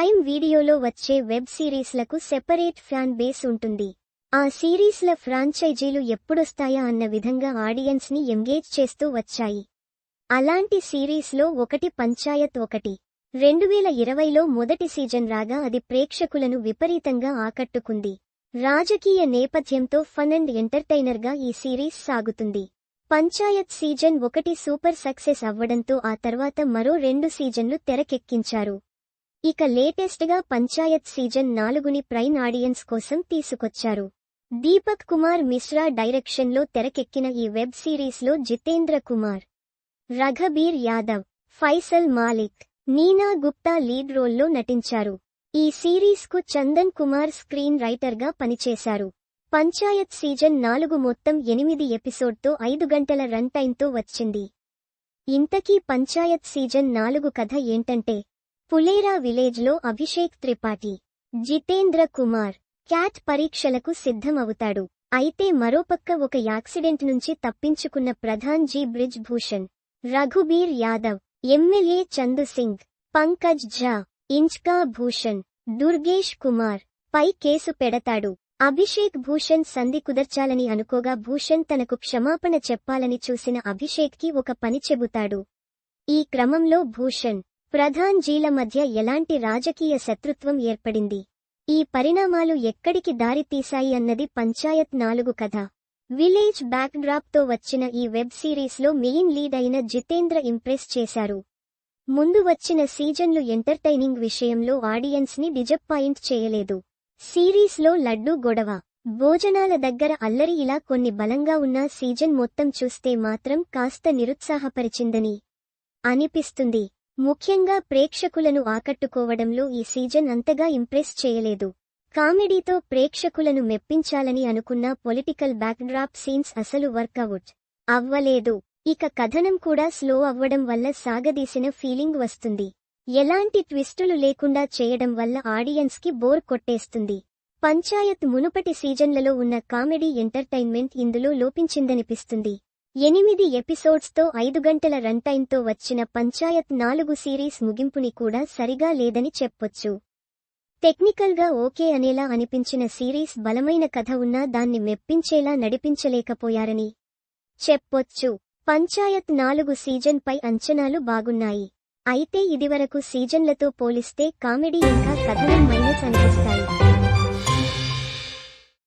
Prime వీడియోలో వచ్చే web సిరీస్లకు సెపరేట్ ఫ్యాన్ బేస్ ఉంటుంది. ఆ సిరీస్ల ఫ్రాంచైజీలు ఎప్పుడొస్తాయా అన్న విధంగా ఆడియన్స్ని ఎంగేజ్ చేస్తూ వచ్చాయి. అలాంటి సిరీస్లో ఒకటి పంచాయత్ ఒకటి. రెండువేల ఇరవైలో మొదటి సీజన్ రాగా అది ప్రేక్షకులను విపరీతంగా ఆకట్టుకుంది. రాజకీయ నేపథ్యంతో ఫన్ అండ్ ఎంటర్టైనర్గా ఈ సిరీస్ సాగుతుంది. పంచాయత్ సీజన్ ఒకటి సూపర్ సక్సెస్ అవ్వడంతో ఆ తర్వాత మరో రెండు సీజన్లు తెరకెక్కించారు. ఇక లేటెస్ట్గా పంచాయత్ సీజన్ నాలుగుని ప్రైమ్ ఆడియన్స్ కోసం తీసుకొచ్చారు. దీపక్ కుమార్ మిశ్రా డైరెక్షన్లో తెరకెక్కిన ఈ వెబ్ సిరీస్లో జితేంద్ర కుమార్ రఘబీర్ యాదవ్ ఫైసల్ మాలిక్ నీనా గుప్తా లీడ్ రోల్లో నటించారు. ఈ సిరీస్కు చందన్ కుమార్ స్క్రీన్ రైటర్గా పనిచేశారు. పంచాయత్ సీజన్ నాలుగు మొత్తం ఎనిమిది ఎపిసోడ్తో ఐదు గంటల రన్ టైంతో వచ్చింది. ఇంతకీ పంచాయత్ సీజన్ నాలుగు కథ ఏంటంటే పులేరా విలేజ్లో అభిషేక్ త్రిపాఠి జితేంద్ర కుమార్ క్యాట్ పరీక్షలకు సిద్ధమవుతాడు. అయితే మరోపక్క ఒక యాక్సిడెంట్ నుంచి తప్పించుకున్న ప్రధాన్ జీ. బ్రిజ్ భూషణ్ రఘుబీర్ యాదవ్ ఎమ్మెల్యే చందు సింగ్ పంకజ్ ఝా ఇంచ్కా భూషణ్ దుర్గేష్ కుమార్ పై కేసు పెడతాడు. అభిషేక్ భూషణ్ సంధి కుదర్చాలని అనుకోగా భూషణ్ తనకు క్షమాపణ చెప్పాలని చూసిన అభిషేక్కి ఒక పని చెబుతాడు. ఈ క్రమంలో భూషణ్ ప్రధాన్ జీల మధ్య ఎలాంటి రాజకీయ శత్రుత్వం ఏర్పడింది? ఈ పరిణామాలు ఎక్కడికి దారితీశాయి అన్నది పంచాయత్ నాలుగు కథ. విలేజ్ బ్యాక్డ్రాప్తో వచ్చిన ఈ వెబ్ సిరీస్లో మెయిన్ లీడ్ అయిన జితేంద్ర ఇంప్రెస్ చేశారు. ముందు వచ్చిన సీజన్లు ఎంటర్టైనింగ్ విషయంలో ఆడియన్స్ని డిజప్పాయింట్ చేయలేదు. సిరీస్లో లడ్డూ గొడవ. భోజనాల దగ్గర అల్లరి ఇలా కొన్ని బలంగా ఉన్న సీజన్ మొత్తం చూస్తే మాత్రం కాస్త నిరుత్సాహపరిచిందని అనిపిస్తుంది. ముఖ్యంగా ప్రేక్షకులను ఆకట్టుకోవడంలో ఈ సీజన్ అంతగా ఇంప్రెస్ చేయలేదు. కామెడీతో ప్రేక్షకులను మెప్పించాలని అనుకున్న పొలిటికల్ బ్యాక్డ్రాప్ సీన్స్ అసలు వర్కౌట్ అవ్వలేదు. ఇక కథనం కూడా స్లో అవ్వడం వల్ల సాగదీసిన ఫీలింగ్ వస్తుంది. ఎలాంటి ట్విస్టులు లేకుండా చేయడం వల్ల ఆడియన్స్కి బోర్ కొట్టేస్తుంది. పంచాయత్ మునుపటి సీజన్లలో ఉన్న కామెడీ ఎంటర్టైన్మెంట్ ఇందులో లోపించిందనిపిస్తుంది. ఎనిమిది ఎపిసోడ్స్తో ఐదు గంటల రన్టైంతో వచ్చిన పంచాయత్ నాలుగు సిరీస్ ముగింపుని కూడా సరిగా లేదని చెప్పొచ్చు. టెక్నికల్గా ఓకే అనేలా అనిపించిన సిరీస్ బలమైన కథ ఉన్నా దాన్ని మెప్పించేలా నడిపించలేకపోయారని చెప్పొచ్చు. పంచాయత్ నాలుగు సీజన్ పై అంచనాలు బాగున్నాయి. అయితే ఇదివరకు సీజన్లతో పోలిస్తే కామెడీ ఇంకా కథనం మైనస్ అనిపిస్తాయి